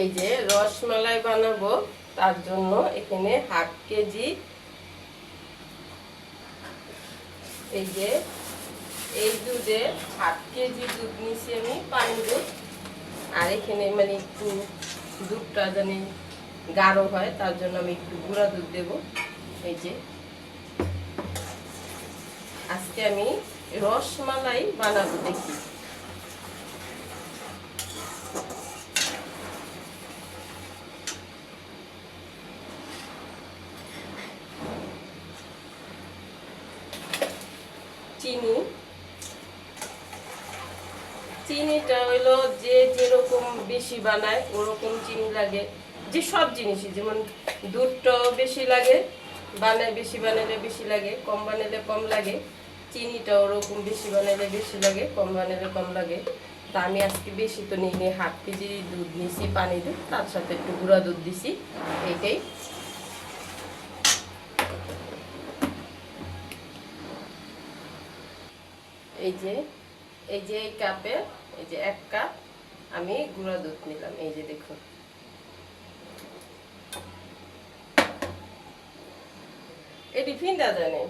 এই যে রসমালাই বানাবো, তার জন্য এখানে হাফ কেজি এই যে, এই দুধে হাফ কেজি দুধ নিছি আমি, পানি দুধ। আর এখানে মানে একটু দুধটা জানি গাঢ় হয়, তার জন্য আমি একটু গুঁড়া দুধ দেব। এই যে। আজকে আমি রসমালাই বানাবো দেখি। চিনি। চিনিটা হইল যে যেরকম বেশি বানায়, ওরকম চিনি লাগে। যে সব জিনিসই, যেমন দুধটাও বেশি লাগে, বানায় বেশি বানালে বেশি লাগে, কম বানালে কম লাগে। চিনিটা ওরকম বেশি বানালে বেশি লাগে, কম বানালে কম লাগে। তা আমি আজকে বেশি তো নিই নি হাফ কেজি দুধ নিয়েছি, পানি দুধ, তার সাথে একটু গুঁড়া দুধ দিছি, এইটাই। এই যে এই যে এই কাপে, এই যে এক কাপ আমি গুঁড়া দুধ নিলাম, এই যে দেখুন। এটি ফিন্দা জানে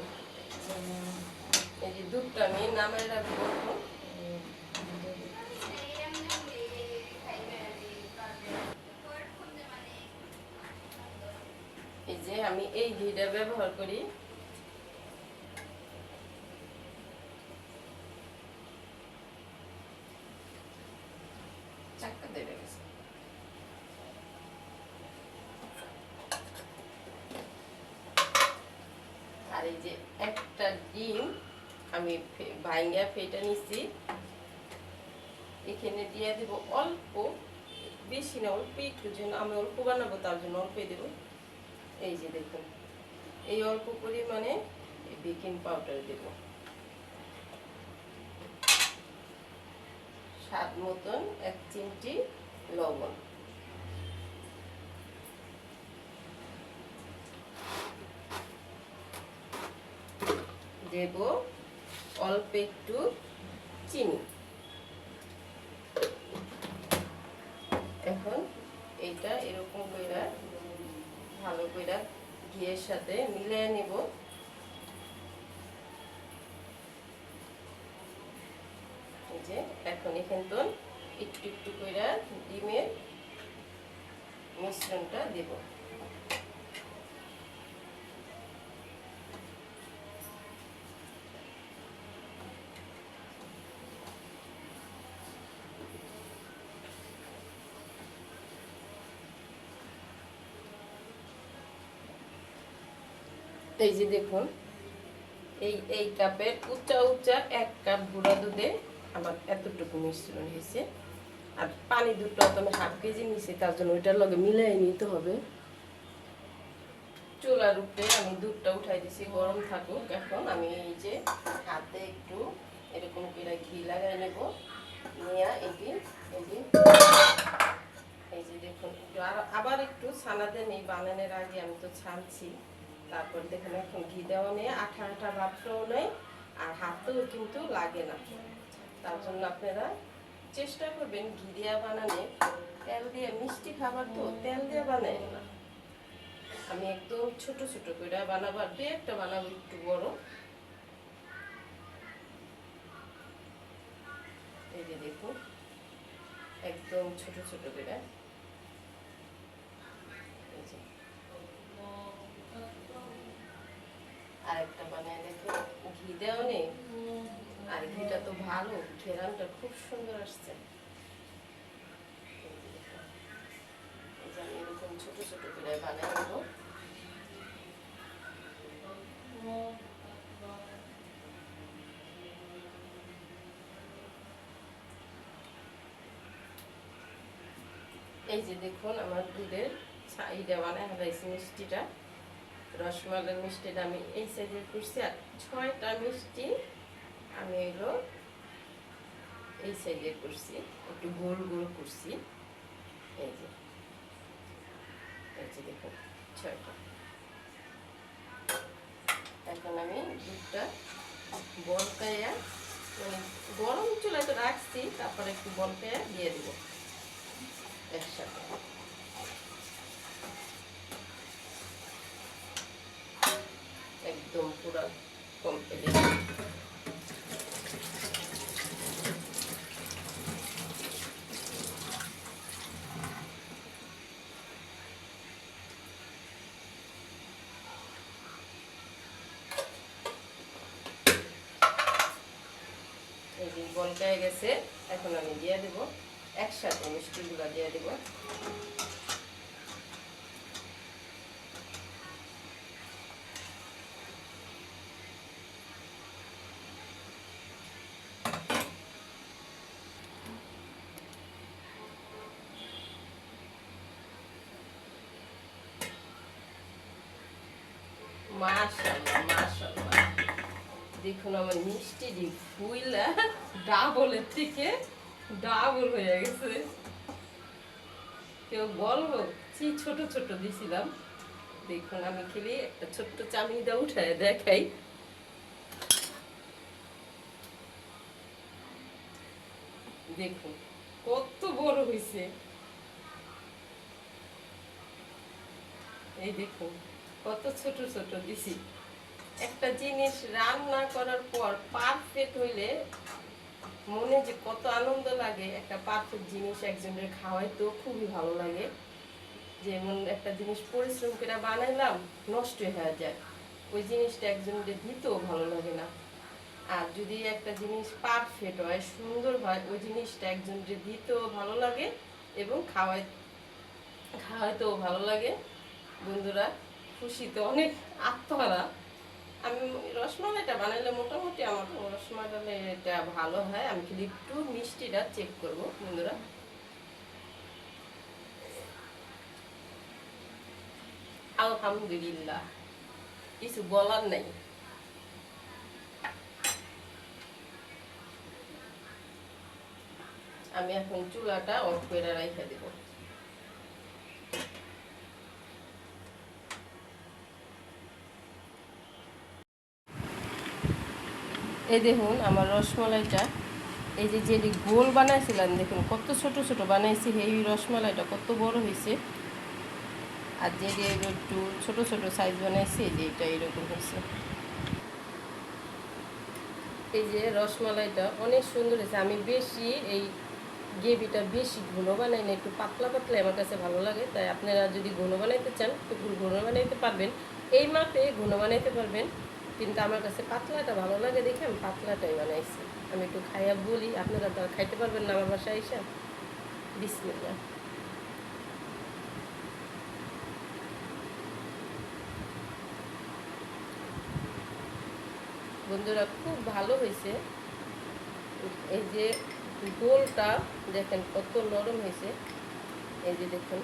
এই যে দুধটা আমি নামে রাখব। এই যে আমি এই ঘিটা ব্যবহার করি চাক্কা দেবে গেছে আর এই যে একটা ডিম, আমি ভাইঙ্গা ফেটা নিছি। এখানে দিয়ে দেব অল্প, বেশি না, অল্প একটু যেন আমি অল্প বানাবো, তার জন্য অল্প দেব। এই যে দেখুন, এই অল্প পরিমাণে বেকিং পাউডার দেব। স্বাদ মতন এক চিমটি লবণ। দেব অল্প একটু চিনি। এখন এইটা এরকম কইরা, ভালো কইরা ঘিয়ের সাথে মিলিয়ে নিব। যে, এখন এখান তো একটু একটু কইরা ডিমের মিশ্রণটা দেব। এই যে দেখুন, এই এই কাপের উচ্চা উচ্চা এক কাপ গুঁড়া দুধে আমার এতটুকু মিশ্রণ হয়েছে। আর পানি দুধটা তো আমি হাফ কেজি নিছি তার জন্য ওইটার লগে মিলাই নিতে হবে। চুলার উপরে আমি দুধটা উঠাই দিছি, গরম থাকুক এখন। আমি এই যে হাতে একটু এরকম করে ঘি লাগাই নেব। নিয়ে এটি যে এই যে দেখুন, একটু আবার একটু ছানাতে নেই বানানোর আগে আমি তো ছানছি। তারপর দেখুন এখন ঘি দেওয়া নেই আঠা আঠা ভাবটাও নেই, আর হাতেও কিন্তু লাগে না। তার জন্য আপনারা চেষ্টা করবেন ঘি দিয়া বানানে তেল দিয়ে মিষ্টি খাবার তো, তেল দিয়ে বানাই না। আমি একদম ছোট ছোট করে বানাবো, আর দু একটা বানাবো একটু বড়। এই যে দেখুন, একদম ছোট ছোট করে। ভালো ঘেরানটা খুব সুন্দর আসছে। এরকম ছোট ছোট করে নেব। এই যে দেখুন আমার দুধের ছাইটা বানায় হারাইছি মিষ্টিটা। রসমালাই মিষ্টিটা আমি এই সাইজের করছি আর ছয়টা মিষ্টি আমি এলো এই সাইজের করছি, একটু গোল গোল করছি। এই যে এই যে দেখুন, ছয়টা। এখন আমি দুধটা বলকাইয়া মানে গরম চুলায় তো রাখছি, তারপরে একটু বলকাইয়া দিয়ে দেবো একসাথে। একদম পুরা এই গেছে। এখন আমি দিয়ে দেব। একসাথে মিষ্টিগুলো দিয়ে দেব। মাশাআল্লাহ দেখুন আমার মিষ্টি ডিম ফুইলা ডাবলের থেকে ডাবল হয়ে গেছে। কেউ বলব কি ছোট ছোট দিছিলাম। দেখুন আমি খেলি, একটা ছোট্ট চামিদা উঠায় দেখাই। দেখুন, কত বড় হয়েছে এই দেখুন, কত ছোট ছোট দিছি। একটা জিনিস রান্না করার পর পারফেক্ট হইলে মনে যে কত আনন্দ লাগে। একটা পারফেক্ট জিনিস একজনের খাওয়াই তো খুবই ভালো লাগে। যেমন একটা জিনিস পরিশ্রম করে বানাইলাম, নষ্ট হয়ে যায়। ওই জিনিসটা একজনের দিতেও ভালো লাগে না। আর যদি একটা জিনিস পারফেক্ট হয়, সুন্দর হয়, ওই জিনিসটা একজনের দিতেও ভালো লাগে এবং খাওয়াই, খাওয়াইতেও ভালো লাগে। বন্ধুরা, খুশিতে অনেক আত্মহারা আমি রসমালাইটা বানাইলে মোটামুটি আমার রসমালাইটা ভালো হয়। আমি খালি একটু মিষ্টিটা চেক করব, বন্ধুরা। আলহামদুলিল্লাহ, কিছু বলার নাই। আমি এখন চুলাটা অফ করে রেখে দেবো। এই দেখুন, আমার রসমালাইটা। এই যে যেটি গোল বানাইছিলাম, দেখুন, কত ছোট ছোট বানাইছি, এই রসমালাইটা কত বড় হয়েছে। আর যে যে একটু ছোট ছোট সাইজ বানাইছি, এই যে এটা এরকম হয়েছে। এই যে রসমালাইটা অনেক সুন্দর হয়েছে। আমি বেশি এই গ্রেভিটা বেশি ঘন বানাই না একটু পাতলা পাতলা আমার কাছে ভালো লাগে। তাই আপনারা যদি ঘন বানাইতে চান তো ঘন বানাইতে পারবেন। এই মাপে ঘন বানাইতে পারবেন। কিন্তু আমার কাছে পাতলাটা ভালো লাগে দেখে আমি পাতলাটাই বানাইছি। আমি একটু খাইয়া বলি, আপনারা তো খাইতে পারবেন না আমার বাসায় এসে। বিসমিল্লা বন্ধুরা, খুব ভালো হয়েছে। এই যে গোলটা দেখেন কত নরম হয়েছে। এই যে দেখুন।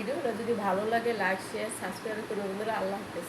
ভিডিওটা যদি ভালো লাগে লাইক শেয়ার সাবস্ক্রাইব করে বন্ধুরা আল্লাহ হাফেজ।